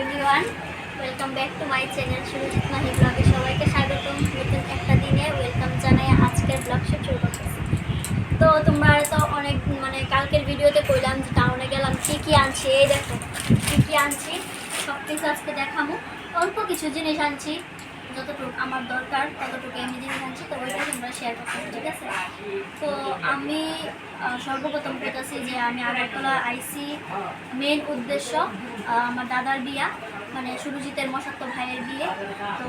Everyone welcome back to my channel Surajit Mahi ব্লগে সবাইকে স্বাগতম নতুন একটা দিনে। ওয়েলকাম জানাই আজকের ব্লগ শুট শুরু করতেছি তো তোমরা তো অনেক মানে কালকের ভিডিওতে কইলাম যে টাউনে গেলাম, কী কী আনছি? এই দেখো, কী কী আনছি? সব কিছু আজকে দেখামো অল্প কিছু জিনিস আনছি। যতটুকু আমার দরকার ততটুকু আমি জিনিস জানছি তো ওইটাই তোমরা শেয়ার করতে ঠিক আছে? তো আমি সর্বপ্রথম বলতেছি যে আমি আগরতলা আইসি মেন উদ্দেশ্য আমার দাদার বিয়া মানে সুরজিতের মশাত্ত ভাইয়ের বিয়ে। তো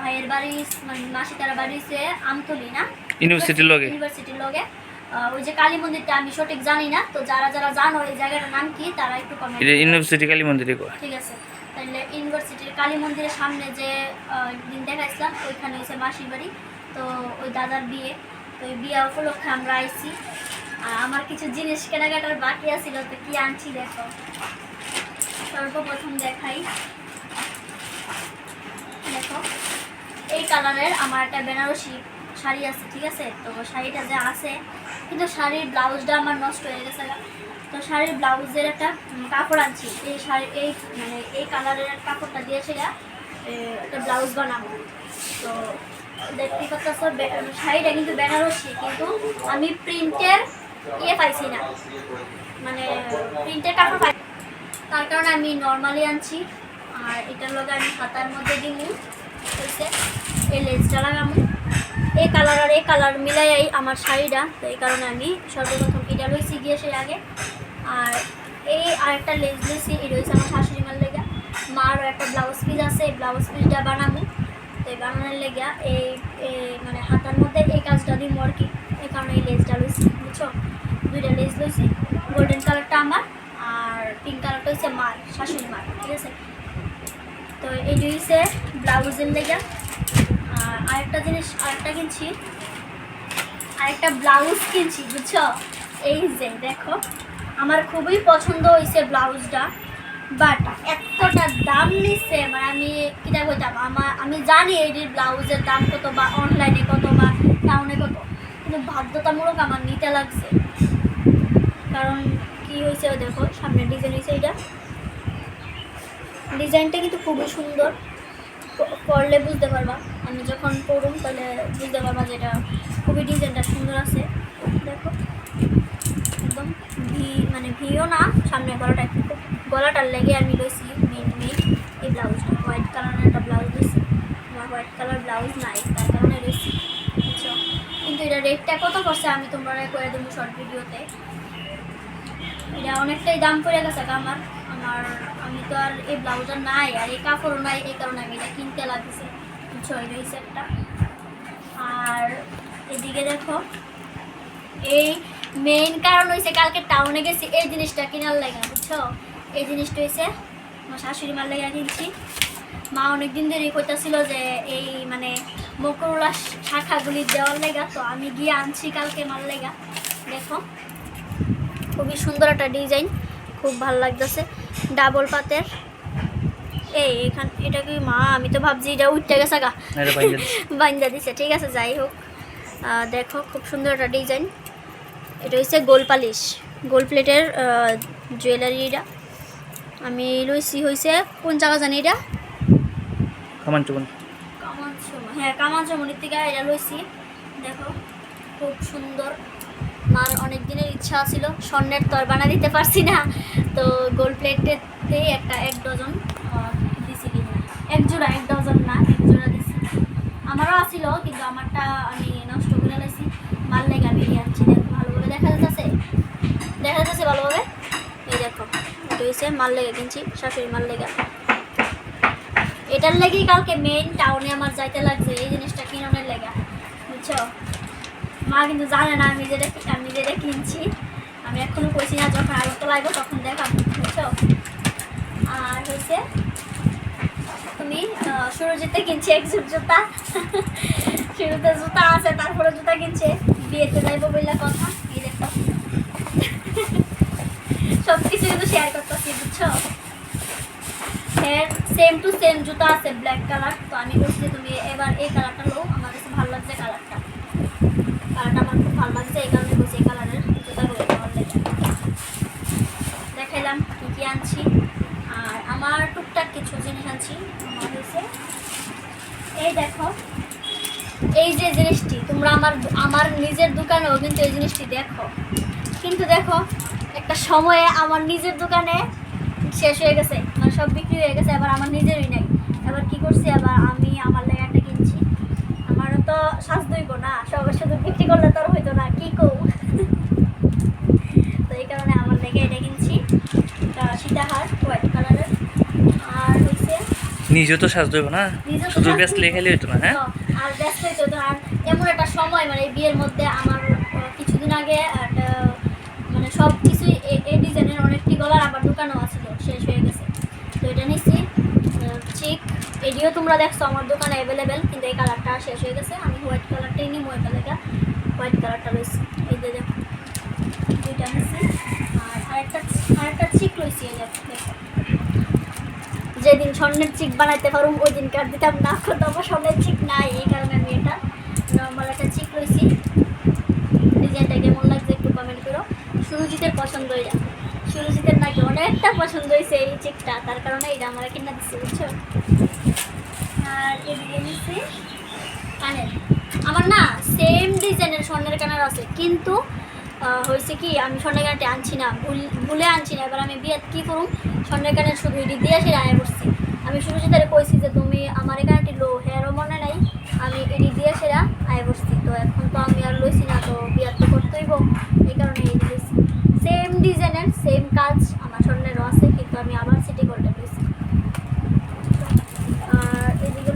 ভাইয়ের বাড়ি মানে মাসিতারা বাড়ি সে আমতলি না? ইউনিভার্সিটির লগে। ইউনিভার্সিটির লগে। ওই যে কালী মন্দিরটা আমি সঠিক জানি না তো যারা যারা জানো এই জায়গাটার নাম কি তারা একটু কমেন্ট ইউনিভার্সিটি কালী মন্দিরে ঠিক আছে। ইউনিভার্সিটির কালী মন্দিরের সামনে যে দিন দেখাইছিলাম, ওইখানে হয়েছে মাসির বাড়ি। তো ওই দাদার বিয়ে। তো ওই বিয়ে উপলক্ষে আমরা আইছি। আর আমার কিছু জিনিস কেনাকাটার বাকি আছিল, তো কি আনছি দেখো। সর্বপ্রথম দেখাই। দেখো, এই কালারের আমার একটা বেনারসি শাড়ি আছে, ঠিক আছে? তো শাড়িটা যে আছে, কিন্তু শাড়ির ব্লাউজটা আমার নষ্ট হয়ে গেছে। তো শাড়ির ব্লাউজের একটা কাপড় আনছি। এই শাড়ি, এই মানে এই কালারের কাপড়টা দিয়েছে গা একটা ব্লাউজ বানাবো। তো দেখতে পাচ্ছ শাড়িটা কিন্তু বেনারসি, কিন্তু আমি প্রিন্টের ইয়ে পাইছি না। মানে প্রিন্টের কাপড় পাই তার কারণে আমি নর্মালি আনছি, আর এটার লগে আমি খাতার মধ্যে দিমু হয়েছে এই লেসটা লাগামু। এই কালার আর এই কালার মিলাই আমার শাড়িটা, তো এই কারণে আমি সর্বপ্রথম এটা লইছি গিয়ে সেই আগে। আর এই আরেকটা লেস লইছি এই রয়েছে আমার শাশুড়ি মার লেগা। মারও একটা ব্লাউজ পিস আছে, এই ব্লাউজ পিসটা বানাবো। তো এই বানানোর লেগা, এই মানে হাতার মধ্যে এই কাজটা দিই আর কি এই কারণে এই লেসটা লইছি, বুঝছ? দুইটা লেস লইছি গোল্ডেন কালারটা আমার আর পিঙ্ক কালারটা হচ্ছে মার, শাশুড়ি মার, ঠিক আছে? তো এই হচ্ছে ব্লাউজের লেগা। আর আরেকটা জিনিস, আরেকটা কিনছি। আরেকটা ব্লাউজ কিনছি, বুঝছ? এই যে, দেখো। আমার খুবই পছন্দ হয়েছে ব্লাউজটা বাট এতটা দাম নিচ্ছে মানে আমি কিটা কইতাম আমার আমি জানি এটির ব্লাউজের দাম কত বা অনলাইনে কত বা টাউনে কত, কিন্তু বাধ্যতামূলক আমার নিতে লাগছে। কারণ কি হয়েছে দেখো সামনে ডিজাইন হয়েছে এইটা। ডিজাইনটা কিন্তু খুবই সুন্দর, প- পরলে বুঝতে পারবা। আমি যখন পড়ুম তাহলে বুঝতে পারবা যে এটা খুবই ডিজাইনটা সুন্দর আছে। ভি মানে ভিও না, সামনে গলাটা একটু গলাটার লেগে আমি লইছি মেন মেন এই ব্লাউজটা হোয়াইট কালারের একটা ব্লাউজ লইছি আমার হোয়াইট কালার ব্লাউজ নাই, তার কারণে লইছি কিন্তু এটা রেটটা কত করছে আমি তোমরা করে দেবো শর্ট ভিডিওতে এটা অনেকটাই দাম পড়ে গেছে আমার। আমার আমি তো আর এই ব্লাউজটা নাই, আর এই কাপড়ও নাই, এই কারণে আমি এটা কিনতে লাগছে। এই রয়েছে একটা আর এদিকে দেখো, এই মেইন কারণ হয়েছে কালকে টাউনে গেছি এই জিনিসটা কেনার লাগে বুঝছ? এই জিনিসটা হয়েছে আমার শাশুড়ি মার লেগে কিনছি। মা অনেক দিন ধরে কইতাছিল যে এই মানে মকরুলা শাখাগুলি দেওয়ার লেগা তো আমি গিয়ে আনছি কালকে মার লেগা। দেখো খুবই সুন্দর একটা ডিজাইন খুব ভালো লাগতেছে। ডাবল পাতের। এই এখান এটা কি মা? আমি তো ভাবছি এটা উঠতে গেছে গা। বাইরে দিছে। ঠিক আছে যাই হোক। দেখো খুব সুন্দর একটা ডিজাইন এটা হচ্ছে গোল পালিশ। গোল প্লেটের জুয়েলারিটা আমি লইছি হয়েছে কোন জায়গা জানি এটা। কামান চুবন কামানচুম হ্যাঁ কামানচুমনির থেকে এটা লইছি। দেখো খুব সুন্দর। মার অনেক দিনের ইচ্ছা ছিল স্বর্ণের তর বানা দিতে পারছি না। তো গোল প্লেটেতে একটা এক ডজন দিছি কিনা। এক জোড়া এক ডজন না এক জোড়া দিছি। আমারও আসিল কিন্তু আমারটা আমি নষ্ট করে লাইছি মাল লেগে আমি নিয়ে আনছি দেখো ভালোভাবে দেখা যাচ্ছে দেখা যাচ্ছে ভালোভাবে এই দেখো হয়েছে মাল লেগে কিনছি, শাশুড়ি মাল লেগে। এটার লেগেই কালকে মেইন টাউনে আমার যাইতে লাগছে, এই জিনিসটা কিনোনের লেগা, বুঝছ? মা কিন্তু জানে না আমি যেটা আমি যেটা কিনছি। আমি এখনও কইছি না, যখন আরও তো লাগবে তখন দেখাবো, বুঝছ? আর হয়েছে তুমি সুরজিতে কিনছি এক জোট জুতা। শুরুতে জুতা আছে, তারপরে জুতা কিনছে। বিয়েতে যাইবো বললে কথা এই দেখো সব কিছু কিন্তু শেয়ার করতেছি বুঝছ সেম টু সেম জুতা আছে ব্ল্যাক কালার তো আমি বলছি তুমি এবার এই কালারটা লো আমার কাছে ভালো লাগছে কালারটা কালারটা আমার খুব ভালো লাগছে, এই কারণে বলছি এই কালারের জুতাগুলো লেগে দেখাইলাম কী কী আনছি। আর আমার টুকটাক কিছু জিনিস আনছি আমার হয়েছে এই দেখো, এই যে জিনিসটি, তোমরা আমার আমার নিজের দোকানেও কিন্তু এই জিনিসটি দেখো। কিন্তু দেখো একটা সময়ে আমার নিজের দোকানে শেষ হয়ে গেছে। মানে সব বিক্রি হয়ে গেছে এবার আমার নিজেরই নাই। এবার কি করছি? আবার আমি আমার লেগে একটা কিনছি। আমারও তো শ্বাস দইব না সবার শুধু বিক্রি করলে তো হইতো না কি কৌ তো এই কারণে আমার লেগে এটা কিনছি। সীতাহার হোয়াইট কালারের আর নিজেও তো সাজ দেবো না? শুধু ব্যস্ত দেব। হইতো না হ্যাঁ? আর ব্যস্ত হইতো তো। আর এমন একটা সময় মানে এই বিয়ের মধ্যে আমার কিছুদিন আগে একটা মানে সব এই ডিজাইনের অনেকটি গলার আবার দোকানও আছিল শেষ হয়ে গেছে। তো এটা নিচ্ছি চিক এটিও তোমরা দেখছ, আমার দোকানে অ্যাভেলেবেল কিন্তু এই কালারটা শেষ হয়ে গেছে। আমি হোয়াইট কালারটাই নিই হোয়াইট কালারটা হোয়াইট কালারটা লইছি, এই যে দেখো, দুইটা নিচ্ছি আর আরেকটা আরেকটা চিক লইছি, এই দেখো। যেদিন স্বর্ণের চিক বানাইতে পারুম ওই দিন কার দিতাম না, কিন্তু আমার স্বর্ণের চিক নাই, এই কারণে আমি এটা নর্মাল একটা চিক লইছি। ডিজাইনটা কেমন লাগছে একটু কমেন্ট করো সুরজিতের পছন্দ হয়ে সুরজিতের নাকি অনেকটা পছন্দ হয়েছে এই চিকটা, তার কারণে এটা আমার কিনা দিচ্ছে বুঝছ? আর এদিকে নিচ্ছি কানের। আমার না সেম ডিজাইনের স্বর্ণের কানের আছে, কিন্তু হয়েছে কি, আমি স্বর্ণের কানটি আনছি না, ভুল আনছি না, এবার আমি বিয়ে কী করুম? স্বর্ণের কানের শুধু এটি দিয়ে সে আয় করছি আমি শুরু তারে কইছি যে, তুমি আমার কানটি লো হেয়ারও মনে নাই, আমি এটি দিয়ে সেরা আয় বসছি। তো এখন তো আমি আর লইছি না, তো বিয়ার তো করতেইব এই কারণে এই লইছি সেম ডিজাইনের সেম কাজ আমার স্বর্ণেরও আছে, কিন্তু আমি আবার সিটি গোল্ডে লইছি আর এদিকে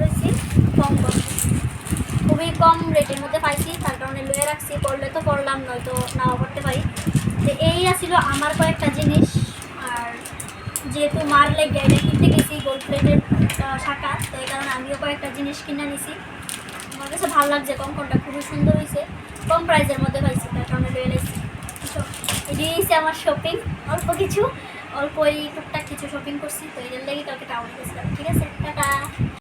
কম কম। খুবই কম রেটের মধ্যে পাইছি, তার কারণে লয়ে রাখছি, পড়লে তো পড়লাম, নয়তো নাও করতে পারি। তো এই আছিল আমার কয়েকটা জিনিস, আর যেহেতু মার লেগে কিনতে গেছি গোল্ড প্লেটের শাখা, তো এই কারণে আমিও কয়েকটা জিনিস কিনে নিছি। আমার কাছে ভালো লাগছে কঙ্কনটা খুবই সুন্দর হয়েছে কম প্রাইসের মধ্যে পাইছি, তার কারণে লয়ে নিয়েছি এটি আমার শপিং অল্প কিছু। অল্প এই টুকটাক কিছু শপিং করছি। তো এর লেগে কালকে টাউন গেছিলাম। ঠিক আছে? টাটা।